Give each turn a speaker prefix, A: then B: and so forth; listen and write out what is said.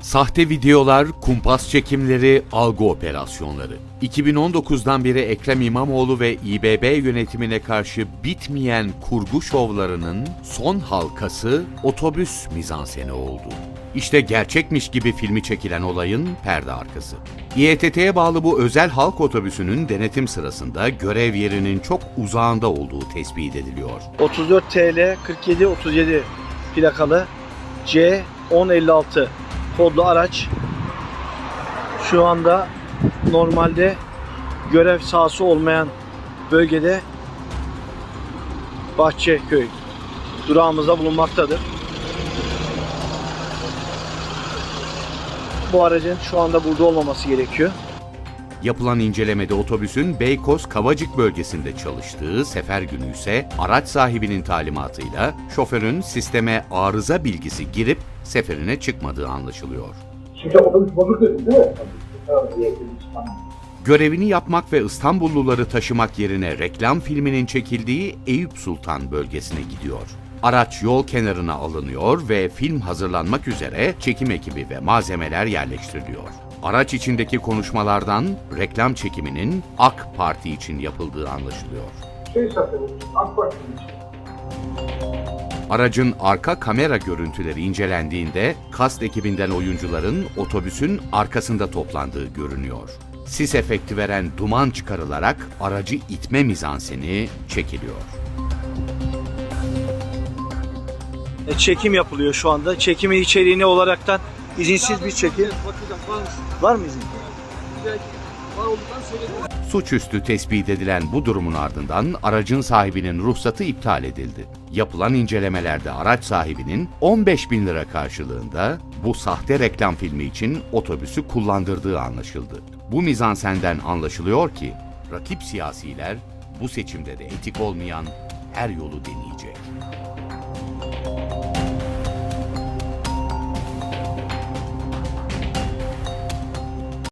A: Sahte videolar, kumpas çekimleri, algı operasyonları. 2019'dan beri Ekrem İmamoğlu ve İBB yönetimine karşı bitmeyen kurgu şovlarının son halkası otobüs mizanseni oldu. İşte gerçekmiş gibi filmi çekilen olayın perde arkası. İETT'ye bağlı bu özel halk otobüsünün denetim sırasında görev yerinin çok uzağında olduğu tespit ediliyor.
B: 34 TL 47 37 plakalı C 1056 kodlu araç şu anda normalde görev sahası olmayan bölgede Bahçeköy durağımızda bulunmaktadır. Bu aracın şu anda burada olmaması gerekiyor.
A: Yapılan incelemede otobüsün Beykoz Kavacık bölgesinde çalıştığı sefer günü ise araç sahibinin talimatıyla şoförün sisteme arıza bilgisi girip seferine çıkmadığı anlaşılıyor.
C: Şimdi otobüs bozuk dedin değil mi?
A: Görevini yapmak ve İstanbulluları taşımak yerine reklam filminin çekildiği Eyüp Sultan bölgesine gidiyor. Araç yol kenarına alınıyor ve film hazırlanmak üzere çekim ekibi ve malzemeler yerleştiriliyor. Araç içindeki konuşmalardan reklam çekiminin AK Parti için yapıldığı anlaşılıyor.
C: Şey satılmış. AK Parti'nin için.
A: Aracın arka kamera görüntüleri incelendiğinde kast ekibinden oyuncuların otobüsün arkasında toplandığı görünüyor. Sis efekti veren duman çıkarılarak aracı itme mizanseni çekiliyor.
B: E, Çekim yapılıyor şu anda. Çekimin içeriğini olaraktan izinsiz bir çekim.
D: Bakacağım var mı?
B: İzin?
A: Suçüstü tespit edilen bu durumun ardından aracın sahibinin ruhsatı iptal edildi. Yapılan incelemelerde araç sahibinin 15 bin lira karşılığında bu sahte reklam filmi için otobüsü kullandırdığı anlaşıldı. Bu mizansenden anlaşılıyor ki rakip siyasiler bu seçimde de etik olmayan her yolu deneyecek.